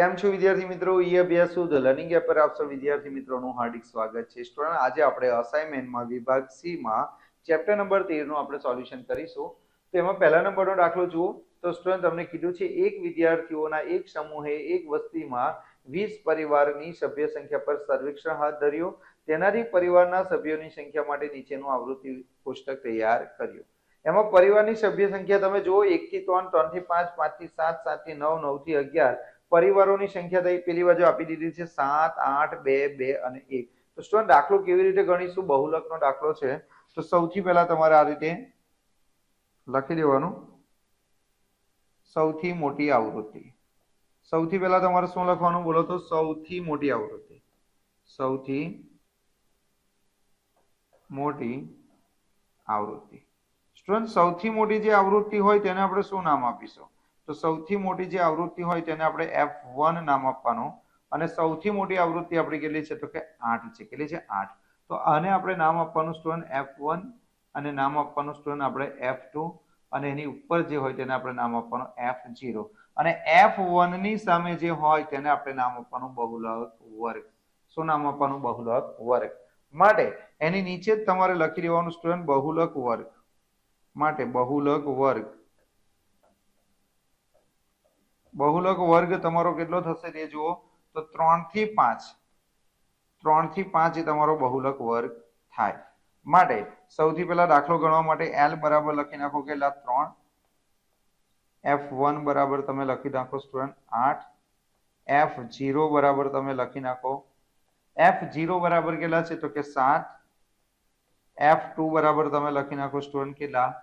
કેમ છો વિદ્યાર્થી મિત્રો? ઈ અભ્યાસ સુધ લર્નિંગ એપ પર આપ સૌ વિદ્યાર્થી મિત્રોનું હાર્દિક સ્વાગત છે. સ્ટુડન્ટ, આજે આપણે અસાઇનમેન્ટમાં વિભાગ સી માં ચેપ્ટર નંબર 13 નું આપણે સોલ્યુશન કરીશું. તો એમાં પહેલા નંબરનો દાખલો જુઓ. તો સ્ટુડન્ટ, તમને કીધું છે એક વિદ્યાર્થીઓના એક સમૂહે એક વસ્તીમાં 20 પરિવારની સભ્ય સંખ્યા પર સર્વેક્ષણ હાથ ધર્યો. તેનાથી પરિવારના સભ્યોની સંખ્યા માટે નીચેનું આવૃત્તિ કોષ્ટક તૈયાર કર્યું. એમાં પરિવારની સભ્ય સંખ્યા તમે જુઓ 1 થી 3 3 થી 5 5 થી 7 7 થી 9 9 થી 11 પરિવારોની સંખ્યા થઈ પેલી બાજુ આપી દીધી છે 7 8 2 2 અને એક. તો સ્ટુડન્ટ, દાખલો કેવી રીતે ગણીશું? બહુલકનો દાખલો છે. તો સૌથી પહેલા તમારે આ રીતે લખી દેવાનું. સૌથી મોટી આવૃત્તિ. સૌથી પહેલા તમારે શું લખવાનું બોલો તો? સૌથી મોટી આવૃત્તિ. સૌથી મોટી આવૃત્તિ. સ્ટુડન્ટ, સૌથી મોટી જે આવૃત્તિ હોય તેને આપણે શું નામ આપીશું? તો સૌથી મોટી જે આવૃત્તિ હોય તેને આપણે એફ વન નામ આપવાનું. અને સૌથી મોટી આવૃત્તિ આપણી કેટલી છે? તો કે આઠ છે. કેટલી છે? આઠ. તો આને આપણે નામ આપવાનું સ્ટુડન્ટ F1 અને નામ આપવાનું સ્ટુડન્ટ આપણે F2 અને એની ઉપર જે હોય તેને આપણે નામ આપવાનું એફ ઝીરો અને F1 ની સામે જે હોય તેને આપણે નામ આપવાનું બહુલક વર્ગ. શું નામ આપવાનું? બહુલક વર્ગ. માટે એની નીચે જ તમારે લખી દેવાનું સ્ટુડન્ટ બહુલક વર્ગ. માટે બહુલક વર્ગ. બહુલક વર્ગ તમારો કેટલો થશે તે જુઓ. તો ત્રણથી પાંચ. ત્રણથી પાંચ એ તમારો બહુલક વર્ગ થાય. માટે સૌથી પહેલા દાખલો ગણવા માટે એલ બરાબર લખી નાખો કેટલા? ત્રણ. એફ વન બરાબર તમે લખી નાખો સ્ટુડન્ટ આઠ. એફ જીરો બરાબર તમે લખી નાખો. એફ જીરો બરાબર કેટલા છે? તો કે સાત. એફ ટુ બરાબર તમે લખી નાખો સ્ટુડન્ટ કેટલા?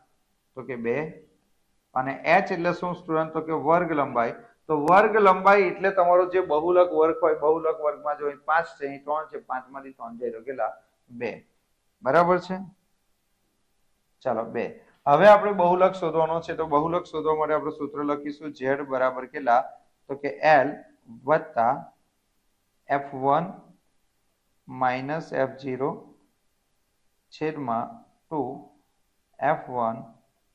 તો કે બે. અને એચ એટલે શું સ્ટુડન્ટ તો કે વર્ગ લંબાઈ? તો વર્ગ લંબાઈ એટલે તમારો જે બહુલક વર્ગ હોય, બહુલક વર્ગમાં જો પાંચ છે ત્રણ છે, પાંચમાંથી ત્રણ જઈ તો બે. બરાબર છે? ચાલો, બે. હવે આપણે બહુલક શોધવાનો છે, તો બહુલક શોધવા માટે આપણે સૂત્ર લખીશું ઝેડ બરાબર કેટલા? તો કે એલ વત્તા F one minus F zero છેદમાં two F one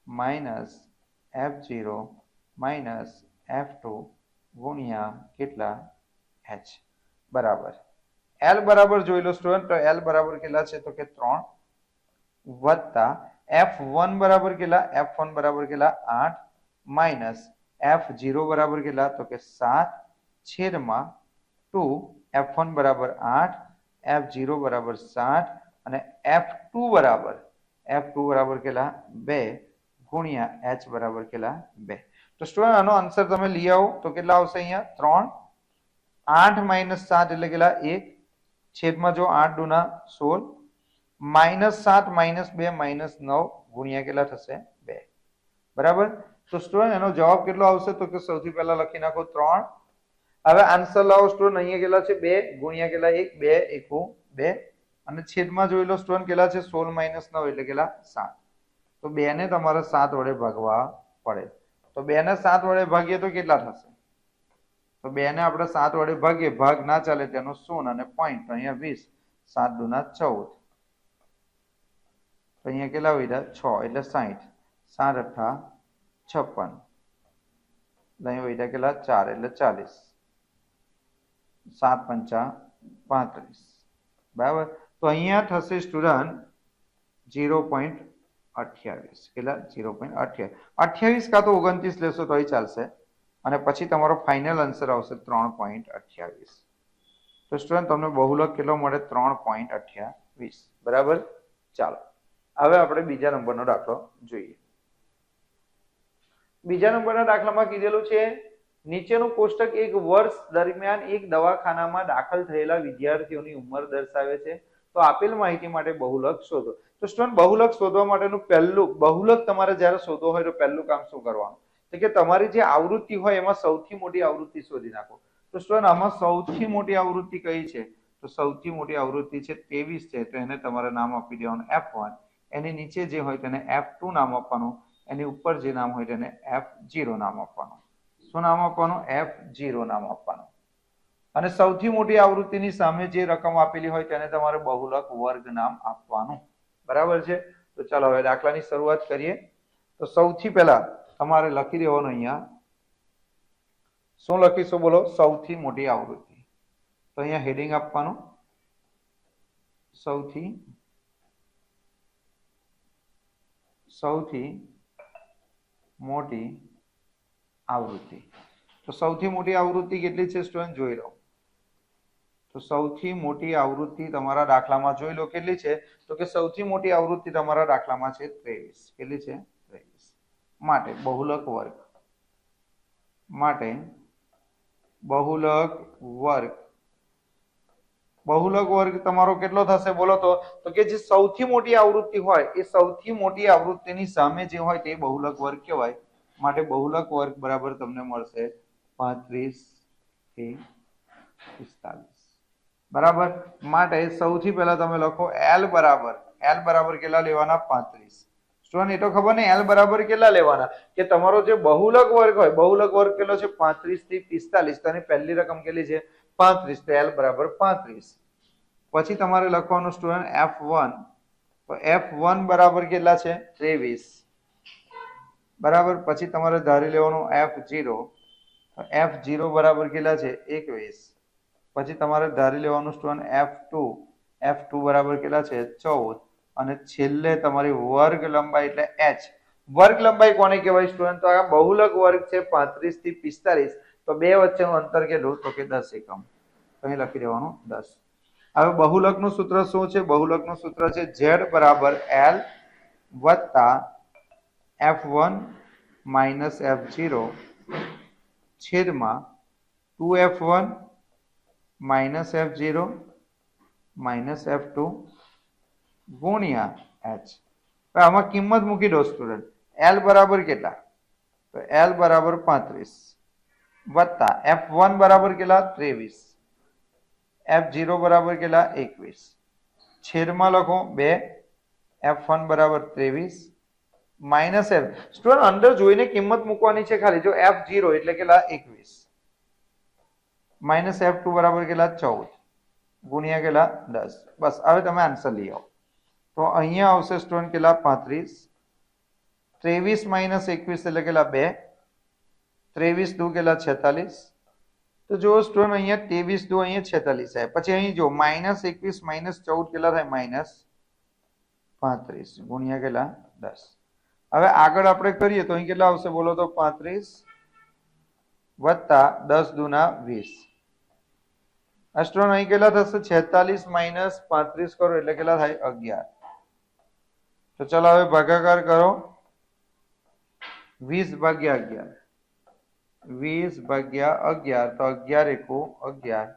minus F zero minus F two ગુણ્યા કેટલા એચ બરાબર. એલ બરાબર જોઈ લો સ્ટુડન્ટ તો એલ બરાબર કેટલા છે? તો કે ત્રણ. વત્તા એફ વન બરાબર કેટલા? એફ વન બરાબર કેટલા? આઠ. માઇનસ એફ ઝીરો બરાબર કેટલા? તો કે સાત. છેદમાં ટુ. એફ વન બરાબર આઠ. એફ ઝીરો બરાબર સાઠ. અને એફ ટુ બરાબર. એફ ટુ બરાબર કેટલા? બે. ગુણ્યા એચ બરાબર કેટલા? બે. તો સ્ટુડન્ટ આનો આન્સર તમે લઈ આવો. તો કેટલા આવશે અહીંયા? ત્રણ. આઠ માઇનસ સાત એટલે કેટલા? એક. છેદમાં જો આઠ દુના સોળ. માઇનસ સાત માઇનસ બે માઇનસ નવ ગુણ્યા કેટલા થશે? બે. બરાબર? તો સ્ટુડન્ટ એનો જવાબ કેટલો આવશે? તો કે સૌથી પહેલા લખી નાખો ત્રણ. હવે આન્સર લાવો સ્ટુડન્ટ અહીંયા કેટલા છે? બે. ગુણ્યા કેટલા? એક. બે. એકુ બે. અને છેદમાં જોઈ લો સ્ટુડન્ટ કેટલા છે? સોળ માઇનસ નવ એટલે કેટલા? સાત. તો બે ને તમારે સાત વડે ભાગવા પડે. તો બે ને સાત વડે ભાગીએ તો કેટલા થશે? તો બે ને આપણે સાત વડે ભાગીએ, ભાગ ના ચાલે તેનો શૂન અને પોઈન્ટ અહીંયા વીસ, સાત દુના ચૌદ. તો અહીંયા કેટલા વધ્યા છ, એટલે સાહીઠ સાત અઠા છપ્પન. અહીંયા વધ્યા કેટલા? ચાર, એટલે ચાલીસ. સાત પંચા પાંત્રીસ. બરાબર? તો અહીંયા થશે સ્ટુડન્ટ ઝીરો પોઈન્ટ અઠ્યાવીસ. કેટલા? ઝીરો પોઈન્ટ અઠ્યાવીસ. અઠ્યાવીસ કાં તો ઓગણત્રીસ લેશો તોય ચાલશે. અને પછી તમારો ફાઇનલ આન્સર આવશે ત્રણ પોઈન્ટ અઠ્યાવીસ. તો સ્ટુડન્ટ તમને બહુલક કેટલો મળે? ત્રણ પોઈન્ટ અઠ્યાવીસ. બરાબર? ચાલો. હવે આપણે બીજા નંબરનો દાખલો જોઈએ. બીજા નંબરના દાખલામાં કીધેલું છે, નીચેનું કોષ્ટક એક વર્ષ દરમિયાન એક દવાખાનામાં દાખલ થયેલા વિદ્યાર્થીઓની ઉંમર દર્શાવે છે. તો આપેલ માહિતી માટે બહુલક શોધો. તો સ્ટુડન્ટ, બહુલક શોધવા માટેનું પહેલું, બહુલક તમારે જ્યારે શોધવો હોય તો પહેલું કામ શું કરવાનું? તો કે તમારી જે આવૃત્તિ હોય એમાં સૌથી મોટી આવૃત્તિ શોધી નાખો. તો સ્ટુડન્ટ, આમાં સૌથી મોટી આવૃત્તિ કઈ છે? તો સૌથી મોટી આવૃત્તિ છે ત્રેવીસ છે. તો એને તમારે નામ આપી દેવાનું એફ વન. એની નીચે જે હોય તેને એફ ટુ નામ આપવાનું. એની ઉપર જે નામ હોય તેને એફ જીરો નામ આપવાનું. શું નામ આપવાનું? એફ જીરો નામ આપવાનું. અને સૌથી મોટી આવૃત્તિની સામે જે રકમ આપેલી હોય તેને તમારે બહુલક વર્ગ નામ આપવાનું. બરાબર છે? તો ચાલો હવે દાખલાની શરૂઆત કરીએ. તો સૌથી પહેલા તમારે લખી દેવાનું અહીંયા. શું લખીશું બોલો? સૌથી મોટી આવૃત્તિ. તો અહીંયા હેડિંગ આપવાનું. સૌથી સૌથી મોટી આવૃત્તિ. તો સૌથી મોટી આવૃત્તિ કેટલી છે સ્ટુડન્ટ? જોઈ લો. તો સૌથી મોટી આવૃત્તિ તમારા દાખલામાં જોઈ લો, કેટલી છે? તો કે સૌથી મોટી આવૃત્તિ તમારા દાખલામાં છે ત્રેવીસ. કેટલી છે? ત્રેવીસ. માટે બહુલક વર્ગ. માટે બહુલક વર્ગ. બહુલક વર્ગ તમારો કેટલો થશે? બોલો તો. તો કે જે સૌથી મોટી આવૃત્તિ હોય, એ સૌથી મોટી આવૃત્તિની સામે જે હોય તે બહુલક વર્ગ કહેવાય. માટે બહુલક વર્ગ બરાબર તમને મળશે પાંત્રીસથી પિસ્તાલીસ. બરાબર? માટે સૌથી પહેલા તમે લખો એલ બરાબર. એલ બરાબર કેટલા લેવાના? પાંત્રીસ. સ્ટુડન્ટ એ તો ખબર નહીં એલ બરાબર કેટલા લેવાના? કે તમારો જે બહુલક વર્ગ હોય, બહુલક વર્ગ કેટલો છે? પાંત્રીસથી પિસ્તાલીસ. તો પહેલી રકમ કેટલી છે? પાંત્રીસ. તો એલ બરાબર પાંત્રીસ. પછી તમારે લખવાનું સ્ટુડન્ટ એફ વન તો એફ વન બરાબર કેટલા છે? ત્રેવીસ. બરાબર? પછી તમારે ધારી લેવાનું એફ જીરો એફ જીરો બરાબર કેટલા છે? એકવીસ. પછી તમારે ધારી લેવાનું student F two F two બરાબર કેટલા છે? ચૌદ. અને છેલ્લે તમારી વર્ગ લંબાઈ એટલે એચ વર્ગ લંબાઈ કોને કહેવાય સ્ટુડન્ટ તો આ બહુલક વર્ગ છે પાંત્રીસથી પિસ્તાલીસ તો બે વચ્ચેનું અંતર કેટલું? તો કે દસ એકમ. અહીં લખી દેવાનું દસ. હવે બહુલકનું સૂત્ર શું છે? બહુલકનું સૂત્ર છે ઝેડ બરાબર એલ વત્તા F one minus F zero છેદમાં two F one minus F zero minus F two ગુણ્યા એચ આમાં કિંમત મૂકી દો સ્ટુડન્ટ એલ બરાબર કેટલા? તો એલ બરાબર પાંત્રીસ. વત્તા એફ વન બરાબર કેટલા? ત્રેવીસ. એફ જીરો બરાબર કેટલા? એકવીસ. છેદમાં લખો બે. એફ વન બરાબર ત્રેવીસ. માઇનસ એફ સ્ટુડન્ટ અંદર જોઈને કિંમત મૂકવાની છે ખાલી. જો એફ જીરો એટલે કેટલા? એકવીસ. માઇનસ એફ ટુ બરાબર કેટલા ચૌદ ગુણ્યા કેટલા દસ બસ હવે તમે આન્સર લઈ આવો તો અહીંયા આવશે સ્ટુડન્ટ કેટલા પાંત્રીસ ત્રેવીસ માઇનસ એકવીસ એટલે કેટલા બે ત્રેવીસ દુ કેટલા છેતાલીસ તો જો સ્ટુડન્ટ અહીંયા ત્રેવીસ દુ અહીંયા છેતાલીસ આવે પછી અહીં જો માઇનસ એકવીસ માઇનસ ચૌદ કેટલા થાય માઇનસ પાંત્રીસ ગુણ્યા કેટલા દસ હવે આગળ આપણે કરીએ તો અહીં કેટલા આવશે બોલો તો પાંત્રીસ વત્તા દસ દુના વીસ આ સ્ટુડન્ટ અહીં કેટલા થશે છેતાલીસ માઇનસ પાંત્રીસ કરો એટલે કેટલા થાય અગિયાર તો ચાલો હવે ભાગાકાર કરો વીસ ભાગ્યા અગિયાર વીસ ભાગ્યા અગિયાર તો અગિયાર એકુ અગિયાર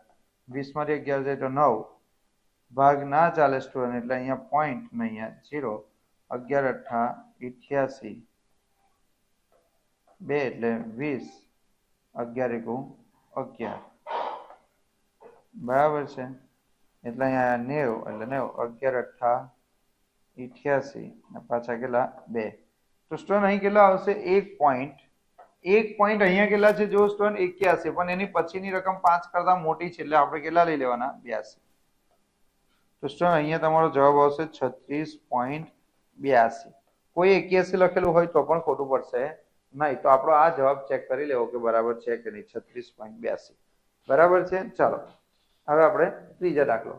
વીસમાંથી અગિયાર જાય તો નવ ભાગ ના ચાલે સ્ટુડન્ટ એટલે અહીંયા પોઈન્ટ ને અહીંયા જીરો અગિયાર અઠ્ઠા ઇઠ્યાસી બે એટલે વીસ અગિયાર એકુ અગિયાર બરાબર છે. એટલે અહીંયા નેવ, એટલે નેવ, અગિયાર અઠ્ઠા ઇઠ્યાસી, ને પાછા કેટલા? બે. તો સ્ટોન અહીં કેટલા આવશે? એક પોઈન્ટ એક પોઈન્ટ અહીંયા કેટલા છે? જો સ્ટોન એક્યાસી, પણ એની પછીની રકમ પાંચ કરતા મોટી છે, એટલે આપણે કેટલા લઈ લેવાના? બ્યાસી. તો સ્ટોન અહીંયા તમારો જવાબ આવશે છત્રીસ પોઈન્ટ બ્યાસી. કોઈ એક્યાસી લખેલું હોય તો પણ ખોટું પડશે નહીં. તો આપણો આ જવાબ ચેક કરી લેવો કે બરાબર છે કે નહીં. છત્રીસ પોઈન્ટ બ્યાસી. બરાબર છે? ચાલો. હવે આપણે ત્રીજા દાખલો.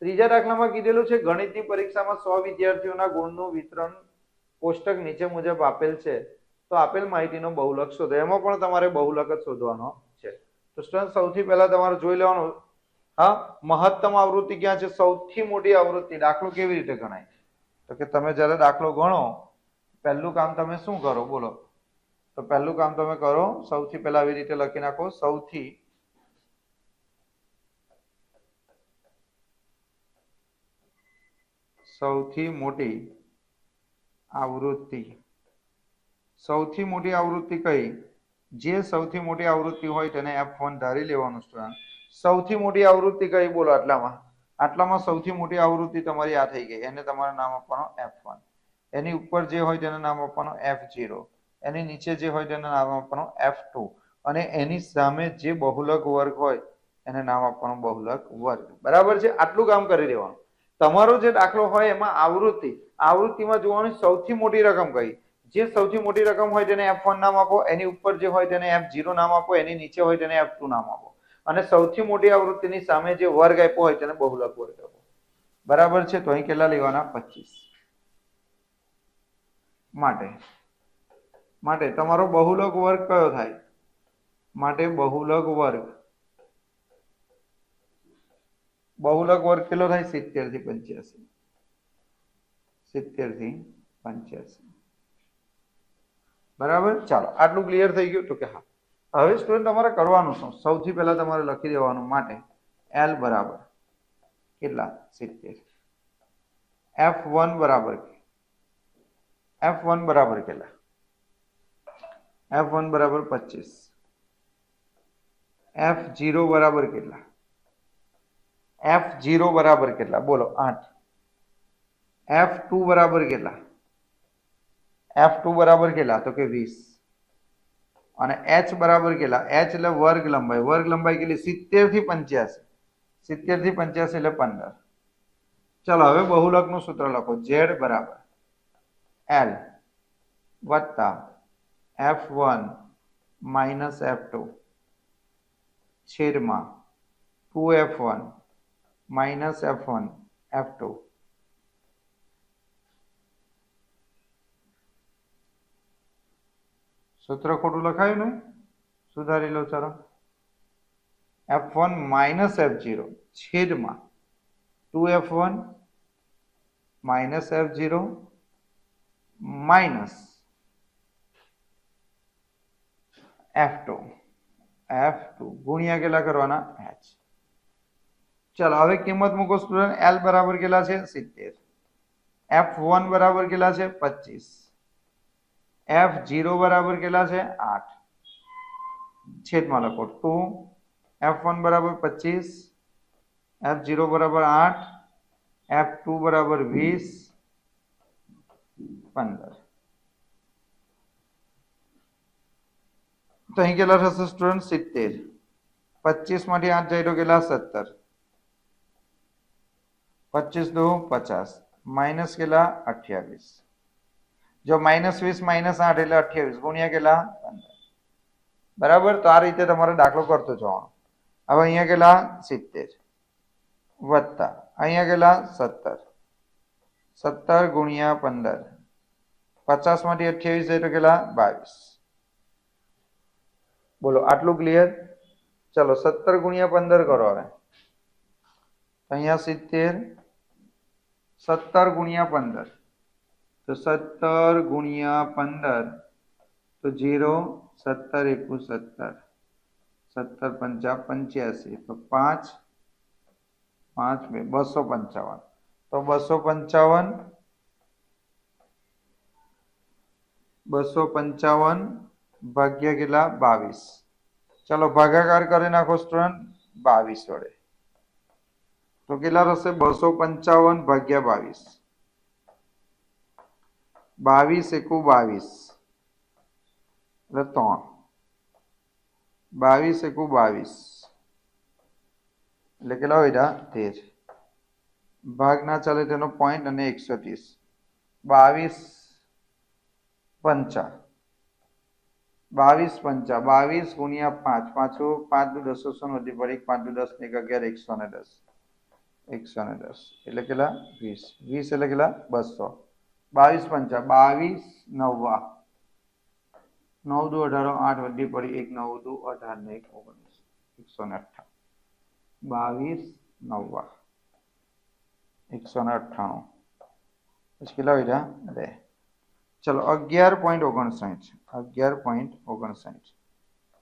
ત્રીજા દાખલામાં કીધેલું છે, ગણિતની પરીક્ષામાં સો વિદ્યાર્થીઓના ગુણનું વિતરણ કોષ્ટક નીચે મુજબ આપેલ છે. તો આપેલ માહિતીનો બહુલક શોધો. એમાં પણ તમારે બહુલક જ શોધવાનો છે. તો સ્ટુડન્ટ સૌથી પહેલા તમારે જોઈ લેવાનું. હા, મહત્તમ આવૃત્તિ ક્યાં છે? સૌથી મોટી આવૃત્તિ. દાખલો કેવી રીતે ગણાય? તો કે તમે જ્યારે દાખલો ગણો, પહેલું કામ તમે શું કરો? બોલો. તો પહેલું કામ તમે કરો, સૌથી પહેલા આવી રીતે લખી નાખો. સૌથી સૌથી મોટી આવૃત્તિ. સૌથી મોટી આવૃત્તિ કઈ? જે સૌથી મોટી આવૃત્તિ હોય તેને એફ વન ધારી લેવાનું સ્ટુડન્ટ સૌથી મોટી આવૃત્તિ કઈ? બોલો આટલામાં. આટલામાં સૌથી મોટી આવૃત્તિ તમારી આ થઈ ગઈ. એને તમારે નામ આપવાનો એફ વન એની ઉપર જે હોય તેને નામ આપવાનો એફ જીરો એની નીચે જે હોય તેને નામ આપવાનું એફ ટુ અને એની સામે જે બહુલક વર્ગ હોય, એને નામ આપવાનું બહુલક વર્ગ. બરાબર છે? આટલું કામ કરી દેવાનું તમારો જે દાખલો હોય એમાં આવૃત્તિ, આવૃત્તિમાં જોવાની સૌથી મોટી રકમ કઈ? જે સૌથી મોટી રકમ હોય તેને એફ વન નામ આપો, એની ઉપર જે હોય તેને એફ ઝીરો નામ આપો, એની નીચે હોય તેને એફ નામ આપો. અને સૌથી મોટી આવૃત્તિની સામે જે વર્ગ આપ્યો હોય તેને બહુલક વર્ગ આપો. બરાબર છે? તો અહીં કેટલા લેવાના? પચીસ. માટે માટે તમારો બહુલક વર્ગ કયો થાય? માટે બહુલક વર્ગ. બહુલક વર્ગ કેટલો થાય? સિત્તેરથી પંચ્યાસી. સિત્તેરથી પંચ્યાસી. બરાબર? ચાલો, આટલું ક્લિયર થઈ ગયું તો કે હા. હવે સ્ટુડન્ટ તમારે કરવાનું શું? સૌથી પહેલા તમારે લખી દેવાનું માટે એલ બરાબર. કેટલા? સિત્તેર. એફ વન બરાબર એફ વન બરાબર કેટલા? એફ વન બરાબર પચીસ. એફ જીરો બરાબર કેટલા? એફ જીરો બરાબર કેટલા? બોલો, આઠ. એફ ટુ બરાબર કેટલા? એફ ટુ બરાબર કેટલા? તો કે વીસ. અને એચ બરાબર કેટલા? એચ એટલે વર્ગ લંબાઈ. વર્ગ લંબાઈ કેટલી? સિત્તેરથી પંચ્યાસી. સિત્તેરથી પંચ્યાસી એટલે પંદર. ચલો, હવે બહુલકનું સૂત્ર લખો. ઝેડ બરાબર. એલ વત્તા F one minus F two છેદમાં two F one one F two સૂત્ર ખોટું લખાયું ને સુધારી લો ચાલો. F one minus F zero છેદમાં two F one minus F zero minus F two F two ગુણ્યા કેટલા કરવાના? એચ ચાલો હવે કિંમત મૂકો સ્ટુડન્ટ એલ બરાબર કેટલા છે સિત્તેર એફ વન બરાબર કેટલા છે પચીસ એફ જીરો બરાબર કેટલા છે આઠ છેદમાં લખો ટુ એફ વન બરાબર પચીસ એફ જીરો બરાબર આઠ એફ ટુ બરાબર વીસ પંદર તો અહીં કેટલા થશે સ્ટુડન્ટ સિત્તેર પચીસમાંથી આઠ જાય તો કેટલા સત્તર પચીસ દો પચાસ માઇનસ કેટલા અઠ્યાવીસ જો માઇનસ વીસ માઇનસ આઠ એટલે અઠ્યાવીસ ગુણ્યા કેટલા પંદર બરાબર તો આ રીતે તમારે દાખલો કરતો જવાનો હવે અહીંયા કેટલા સિત્તેર વત્તા અહીંયા કેટલા સત્તર સત્તર ગુણ્યા પંદર પચાસમાંથી અઠ્યાવીસ જાય તો કેટલા બાવીસ બોલો આટલું ક્લિયર ચલો સત્તર ગુણ્યા પંદર કરો હવે અહીંયા સિત્તેર, સત્તર ગુણ્યા પંદર. તો સત્તર ગુણ્યા પંદર, તો જીરો સત્તર એકુ સત્તર. સત્તર પંચા પંચ્યાસી, તો પાંચ પાંચ બે, બસો પંચાવન. તો બસો પંચાવન બસો પંચાવન ભાગ્યા કેટલા? બાવીસ. ચલો ભાગાકાર કરી નાખો સ્ટુડન્ટ બાવીસ વડે. તો કેટલા થશે? બસો પંચાવન ભાગ્યા બાવીસ. બાવીસ એકુ બાવીસ. એટલે ત્રણ. બાવીસ એકુ બાવીસ. એટલે કેટલા હોય તેર. ભાગ ના ચાલે તેનો પોઈન્ટ અને એકસો ત્રીસ. બાવીસ પંચા. બાવીસ પંચા. બાવીસ ગુણ્યા પાંચ. પાછું પાંચ દુ સો વધી પડી પાંચ દુ દસ ને એક અગિયાર, એકસો ને દસ. એકસો ને દસ. એટલે કેટલા? વીસ. વીસ એટલે કેટલા? બસો. બાવીસ પંચા. બાવીસ, નવ્વા. નવ દુ અઢારો, આઠ વધી પડી એક, નવ દુ અઢાર ને એક, ઓગણીસ. એકસો ને અઠ્ઠાણું બાવીસ, નવ્વા. એકસો ને અઠ્ઠાણું. પછી કેટલા વધ્યા બે. ચલો, અગિયાર પોઈન્ટ ઓગણસાઠ અગિયાર પોઈન્ટ ઓગણસાઠ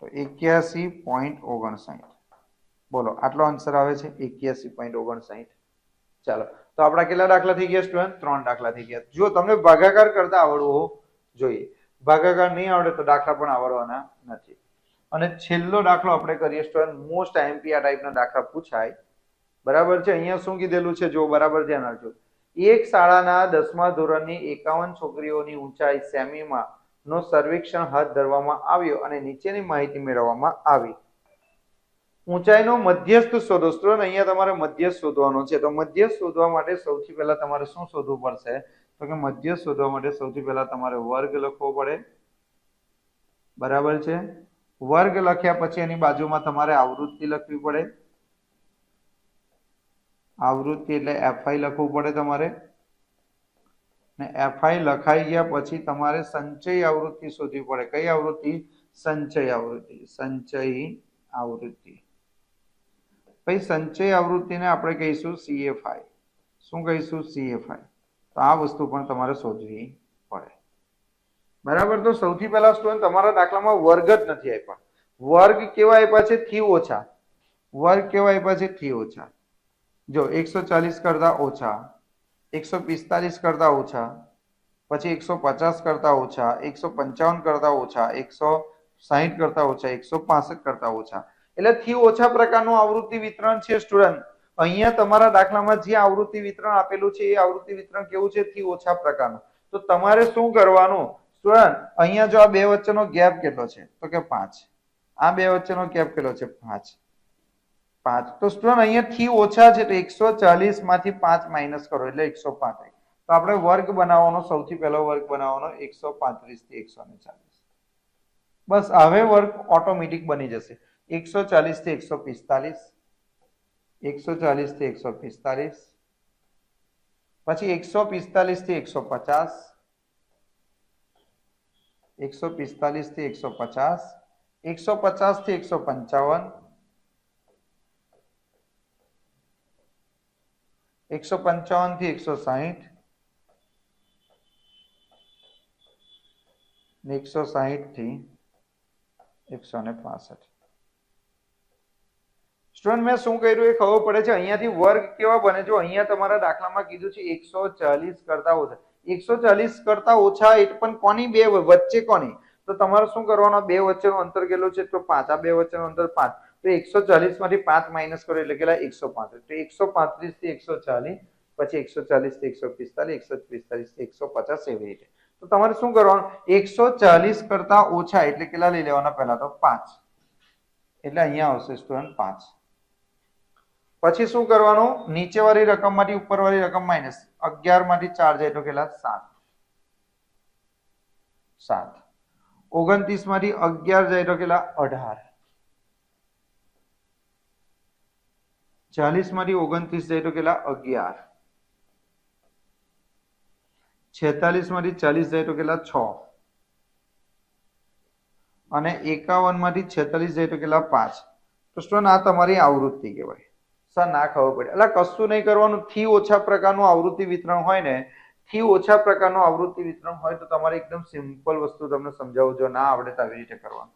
તો એક્યાસી પોઈન્ટ ઓગણસાઠ. બોલો, આટલો આન્સર આવે છે, એક્યાસી પોઈન્ટ ઓગણસાઠ. ચાલો, તો આપણા કેટલા દાખલા થઈ ગયા સ્ટુડન્ટ ત્રણ દાખલા થઈ ગયા. જો તમને ભાગાકાર કરતા આવડવું જોઈએ. ભાગાકાર નહીં આવડે તો દાખલા પણ આવડવાના નથી. અને છેલ્લો દાખલો આપણે કરીએ સ્ટુડન્ટ મોસ્ટ આઈએમપી આ ટાઈપના દાખલા પૂછાય. બરાબર છે? અહીંયા શું કીધેલું છે? જો, બરાબર ધ્યાન રાખજો એક શાળાના દસમા ધોરણની એકાવન છોકરીઓની ઊંચાઈ સેમીમાં નો સર્વેક્ષણ હાથ ધરવામાં આવ્યો અને નીચેની માહિતી મેળવવામાં આવી. ઊંચાઈનો મધ્યસ્થ શોધો સ્ટુડન્ટ અહીંયા તમારે મધ્યસ્થ શોધવાનો છે. તો મધ્યસ્થ શોધવા માટે સૌથી પહેલા તમારે શું શોધવું પડશે? તો કે મધ્યસ્થ શોધવા માટે સૌથી પહેલા તમારે વર્ગ લખવો પડે. બરાબર છે? વર્ગ લખ્યા પછી એની બાજુમાં તમારે આવૃત્તિ લખવી પડે. આવૃત્તિ એટલે એફઆઈ લખવું પડે તમારે. ને એફઆઈ લખાઈ ગયા પછી તમારે સંચય આવૃત્તિ શોધવી પડે. કઈ આવૃત્તિ? સંચય આવૃત્તિ. સંચય આવૃત્તિ. પછી સંચય આવૃત્તિને આપણે કહીશું સીએફઆઈ શું કહીશું? સીએફઆઈ તો આ વસ્તુ પણ તમારે શોધવી પડે. બરાબર? તો સૌથી પહેલા સ્ટુડન્ટ તમારા દાખલામાં વર્ગ જ નથી આપ્યા. વર્ગ કેવા આપ્યા છે? થી ઓછા. વર્ગ કેવા આપ્યા છે? થી ઓછા. જો, એકસો ચાલીસ કરતા ઓછા, એકસો પિસ્તાલીસ કરતા ઓછા, પછી એકસો પચાસ કરતા ઓછા, એકસો પંચાવન કરતા ઓછા, એકસો સાહીઠ કરતા ઓછા, એકસો પાસઠ કરતા ઓછા. એટલે થી ઓછા પ્રકારનું આવૃત્તિ વિતરણ છે સ્ટુડન્ટ અહીંયા તમારા દાખલામાં જે આવૃત્તિ વિતરણ આપેલું છે, એ આવૃત્તિ વિતરણ કેવું છે? થી ઓછા પ્રકારનું. તો તમારે શું કરવાનું? સ્ટુડન્ટ અહીંયા જો આ બે વચ્ચેનો ગેપ કેટલો છે? તો કે પાંચ. આ બે વચ્ચેનો ગેપ કેટલો છે? પાંચ. પાંચ. તો સ્ટુડન્ટ અહીંયા થી ઓછા છે, તો એકસો ચાલીસમાંથી પાંચ માઇનસ કરો, એટલે એકસો પાંત્રીસ. તો આપણે વર્ગ બનાવવાનો, સૌથી પહેલો વર્ગ બનાવવાનો, એકસો પાંત્રીસથી એકસો ચાલીસ. બસ, હવે વર્ગ ઓટોમેટિક બની જશે. એકસો ચાલીસથી એકસો પિસ્તાલીસ એકસો ચાલીસથી એકસો પિસ્તાલીસ પછી એકસો પિસ્તાલીસથી એકસો પચાસ એકસો પિસ્તાલીસથી એકસો પચાસ એકસો પચાસથી એકસો પંચાવન એકસો પંચાવનથી એકસો સાહીઠ ને એકસો સાહીઠથી એકસો ને પાસઠ સ્ટુડન્ટ, મેં શું કર્યું એ ખબર પડે છે? અહીંયાથી વર્ગ કેવા બને? જો અહીંયા તમારા દાખલામાં કીધું છે એકસો ચાલીસ કરતા ઓછા. એકસો ચાલીસ કરતા ઓછા એટ પણ કોની બે વચ્ચે કોની? તો તમારે શું કરવાનો? બે વચ્ચેનો અંતર કેટલું છે? તો પાંચ. આ બે વચ્ચેનો અંતર પાંચ. તો એકસો ચાલીસમાંથી પાંચ માઇનસ કરો એટલે કેટલા? એકસો પાંત્રીસ. તો એકસો પાંત્રીસથી એકસો ચાલીસ, પછી એકસો ચાલીસથી એકસો પિસ્તાલીસ એકસો પિસ્તાલીસ એકસો પચાસ એવી રીતે. તો તમારે શું કરવાનું? એકસો ચાલીસ કરતા ઓછા એટલે કેટલા લઈ લેવાના પહેલા તો? પાંચ. એટલે અહીંયા આવશે સ્ટુડન્ટ, પાંચ. પછી શું કરવાનું? નીચે વાળી રકમમાંથી ઉપર વાળી રકમ માઇનસ અગિયારમાંથી ચાર જાય તો કેટલા? સાત. સાત. ઓગણત્રીસમાંથી અગિયાર જાય તો કેટલા? અઢાર. ચાલીસમાંથી ઓગણત્રીસ જાય તો કેટલા? અગિયાર. છેતાલીસમાંથી ચાલીસ જાય તો કેટલા? છ. અને એકાવનમાંથી છેતાલીસ જાય તો કેટલા? પાંચ. તો સ્ટુડન્ટ આ તમારી આવૃત્તિ કહેવાય? સર ના ખબર પડે. એટલે કશું નહીં કરવાનું. થી ઓછા પ્રકારનું આવૃત્તિ વિતરણ હોય ને, થી ઓછા પ્રકારનું આવૃત્તિ વિતરણ હોય તો તમારે એકદમ સિમ્પલ વસ્તુ તમને સમજાવું જો ના આવડે તો આવી રીતે કરવાનું.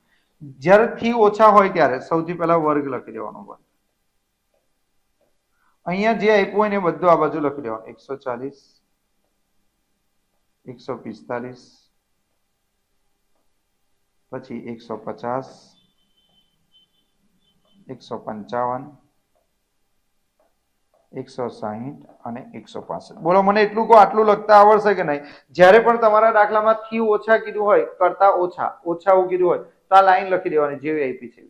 જ્યારે થી ઓછા હોય ત્યારે સૌથી પહેલા વર્ગ લખી દેવાનો વર્ગ અહીંયા જે આપ્યું હોય ને બધું આ બાજુ લખી દેવાનું. એકસો ચાલીસ, એકસો પિસ્તાલીસ, પછી એકસો પચાસ, એકસો પંચાવન એકસો સાહીઠ અને એકસો પાસઠ. બોલો, મને એટલું કહો, આટલું લખતા આવડશે કે નહીં? જ્યારે પણ તમારા દાખલામાં થી ઓછા કીધું હોય, કરતા ઓછા ઓછા એવું કીધું હોય, તો આ લાઈન લખી દેવાની જેવી આપી છે.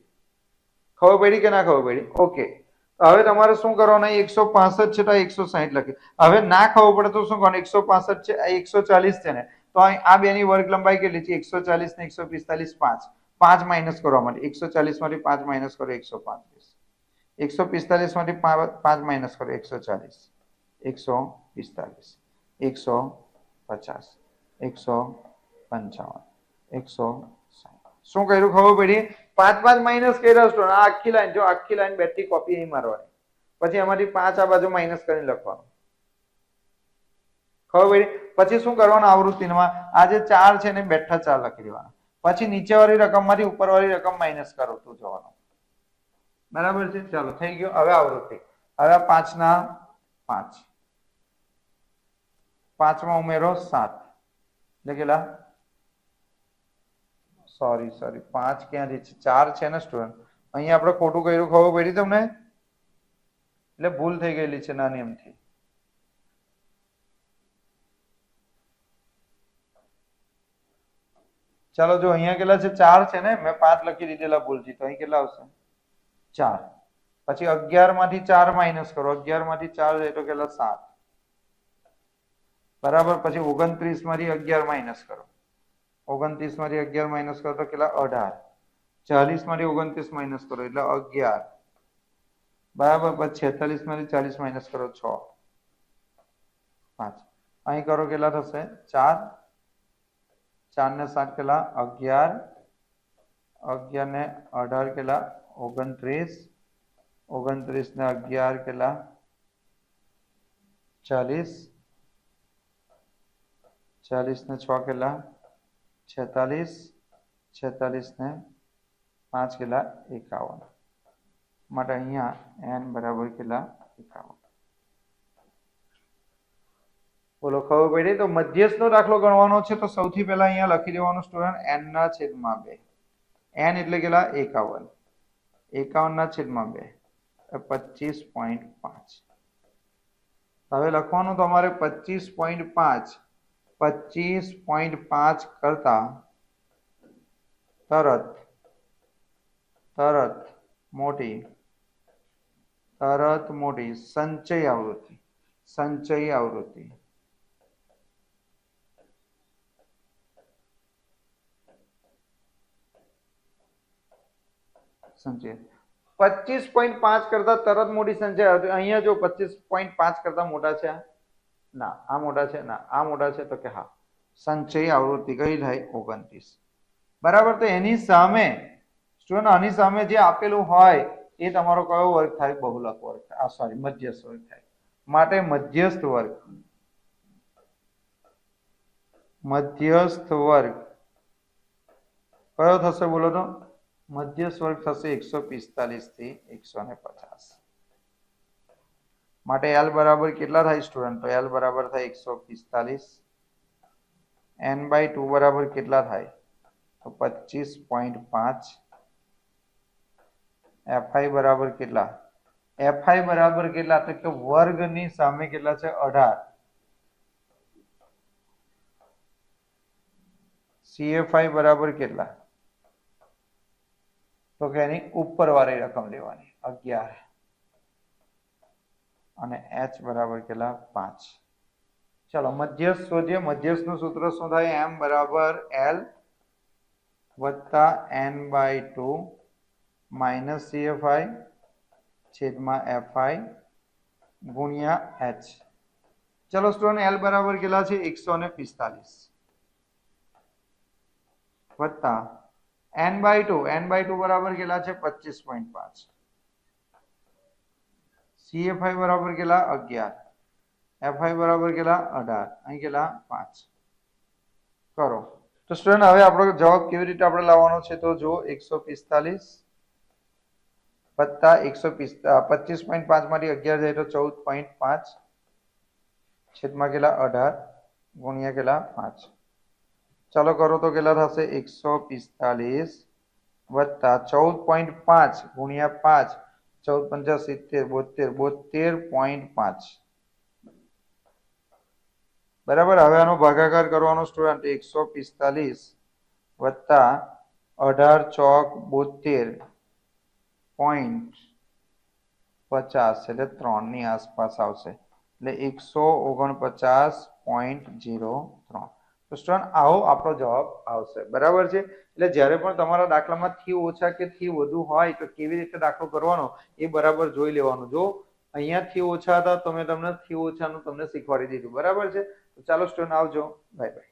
ખબર પડી કે ના ખબર પડી? ઓકે હવે તમારે શું કરવાનું? એકસો પાસઠ છે તો એકસો સાહીઠ લખી. હવે ના ખબર પડે તો શું કરવાનું? એકસો પાસઠ છે, આ એકસો ચાલીસ છે ને? તો આ બેની વર્ગ લંબાઈ કેટલી છે? એકસો ચાલીસ ને એકસો પિસ્તાલીસ પાંચ. પાંચ માઇનસ કરવા માટે. એકસો ચાલીસમાંથી પાંચ માઇનસ કરો, એકસો પાંત્રીસ. એકસો પિસ્તાલીસમાંથી પાંચ માઇનસ કરો એકસો ચાલીસ એકસો પિસ્તાલીસ એકસો પચાસ એકસો પંચાવન એકસો સાઠ શું કર્યું ખબર પડી પાંચ પાંચ માઇનસ કર્યા સ્ટોન આ આખી લાઈન જો આખી લાઈન બેટરી કોપી અહીં મારવાની પછી એમાંથી પાંચ આ બાજુ માઇનસ કરીને લખવાનું ખબર પડી પછી શું કરવાનું આવૃત્તિમાં આ જે ચાર છે ને બેઠા ચાર લખી દેવાના પછી નીચે વાળી રકમમાંથી ઉપર વાળી રકમ માઇનસ કરો તો જવાનું બરાબર છે? ચાલો, થઈ ગયો. હવે આવૃત્તિ. હવે પાંચ ના પાંચ. પાંચમાં ઉમેરો સાત. એટલે કેટલા? સોરી સોરી પાંચ ક્યાંથી છે? ચાર છે ને સ્ટુડન્ટ અહીંયા આપણે ખોટું કર્યું, ખબર પડી તમને? એટલે ભૂલ થઈ ગયેલી છે, નાની એમથી. ચાલો, જો અહીંયા કેટલા છે? ચાર છે ને, મેં પાંચ લખી દીધેલા ભૂલથી. તો અહીં કેટલા આવશે? ચાર. પછી અગિયારમાંથી ચાર માઇનસ કરો. અગિયારમાંથી ચાર જાય તો કેટલા? સાત. બરાબર? પછી ઓગણત્રીસમાંથી અગિયાર માઇનસ કરો. ઓગણત્રીસમાંથી અગિયાર માઇનસ કરો તો કેટલા? અઢાર. ચાલીસમાંથી ઓગણત્રીસ માઇનસ કરો એટલે અગિયાર. બરાબર? પછી છેતાલીસમાંથી ચાલીસ માઇનસ કરો, છ. પાંચ. અહીં કરો કેટલા થશે? ચાર. ચાર ને સાત કેટલા? અગિયાર. અગિયાર ને અઢાર કેટલા ઓગણત્રીસ ઓગણત્રીસ ને અગિયાર કેટલા ચાલીસ ચાલીસ ને છ કેટલા છેતાલીસ છેતાલીસ ને પાંચ કેટલા એકાવન માટે અહીંયા એન બરાબર કેટલા એકાવન બોલો ખબર પડી તો મધ્યસ્થનો દાખલો ગણવાનો છે તો સૌથી પહેલા અહીંયા લખી દેવાનું સ્ટુડન્ટ એન ના છેદમાં બે એન એટલે કેટલા એકાવન એકાવન. ના છેદમાં બે. પચીસ પોઈન્ટ પાંચ. હવે લખવાનું તમારે પચીસ પોઈન્ટ પાંચ. પચીસ પોઈન્ટ પાંચ કરતા તરત તરત મોટી તરત મોટી સંચય આવૃત્તિ સંચય આવૃત્તિ. સંચય પચીસ પોઈન્ટ પાંચ કરતા તરત મોટી સંચય અહીંયા જો પચીસ પોઈન્ટ પાંચ કરતા મોટા છે, ના, આ મોટા છે, ના, આ મોટા છે, તો કે હા. સંચય આવૃત્તિ કઈ થાય? ઓગણત્રીસ. બરાબર, તો એની સામે સ્ટુડન્ટ આની સામે જે આપેલું હોય, એ તમારો કયો વર્ગ થાય? બહુલક વર્ગ આ સોરી મધ્યસ્થ વર્ગ થાય. માટે મધ્યસ્થ વર્ગ. મધ્યસ્થ વર્ગ. કયો થશે બોલો તો? મધ્યસ્થ સ્વર્ગ થશે એકસો પિસ્તાલીસથી એકસો ને પચાસ. માટે એલ બરાબર કેટલા થાય સ્ટુડન્ટ તો એલ બરાબર થાય એકસો પિસ્તાલીસ. એન બાય ટુ બરાબર કેટલા થાય? તો પચીસ પોઈન્ટ પાંચ. એફઆઈ બરાબર કેટલા? એફઆઈ બરાબર કેટલા? તો કે વર્ગની સામે કેટલા છે? અઢાર. સીએફઆઈ બરાબર કેટલા? તો કે એની ઉપરવાળી રકમ લેવાની, અગિયાર. અને એચ બરાબર કેટલા? પાંચ. ચલો, મધ્યસ્થ શોધીએ. મધ્યસ્થનું સૂત્ર શું થાય? એમ બરાબર એલ વત્તા N by two minus CFI છેદમાં એફઆઈ ગુણ્યા એચ. ચલો સ્ટુડન્ટ એલ બરાબર કેટલા છે? એકસો ને પિસ્તાલીસ. વત્તા N by two N by two બરાબર કેટલા છે પચીસ પોઈન્ટ પાંચ સીએફઆઈ બરાબર કેટલા અગિયાર એફઆઈ બરાબર કેટલા અઢાર અહીં કેટલા પાંચ કરો તો સ્ટુડન્ટ હવે આપણો જવાબ કેવી રીતે આપણે લાવવાનો છે તો જો એકસો પિસ્તાલીસ વત્તા એકસો પચીસ પોઈન્ટ પાંચમાંથી અગિયાર જાય તો ચૌદ પોઈન્ટ પાંચ છેદમાં કેટલા અઢાર ગુણ્યા કેટલા પાંચ ચાલો કરો તો કેટલા થશે? એકસો પિસ્તાલીસ વત્તા ચૌદ પોઈન્ટ પાંચ ગુણ્યા પાંચ, ચૌદ પંચા સિત્તેર, બોતેર બોતેર પોઈન્ટ પાંચ. બરાબર? હવે આનો ભાગાકાર કરવાનો સ્ટુડન્ટ એકસો પિસ્તાલીસ વત્તા અઢાર ચોક બોતેર પોઈન્ટ પચાસ, એટલે ત્રણની આસપાસ આવશે. એટલે એકસો ઓગણપચાસ પોઈન્ટ જીરો ત્રણ. તો સ્ટુડન્ટ, આવો આપણો જવાબ આવશે. બરાબર છે? એટલે જ્યારે પણ તમારા દાખલામાં થી ઓછા કે થી વધુ હોય તો કેવી રીતે દાખલો કરવાનો એ બરાબર જોઈ લેવાનું. જો અહીંયા થી ઓછા હતા તો મેં તમને થી ઓછાનું તમને શીખવાડી દીધું. બરાબર છે? તો ચાલો સ્ટુડન્ટ, આવજો. Bye bye.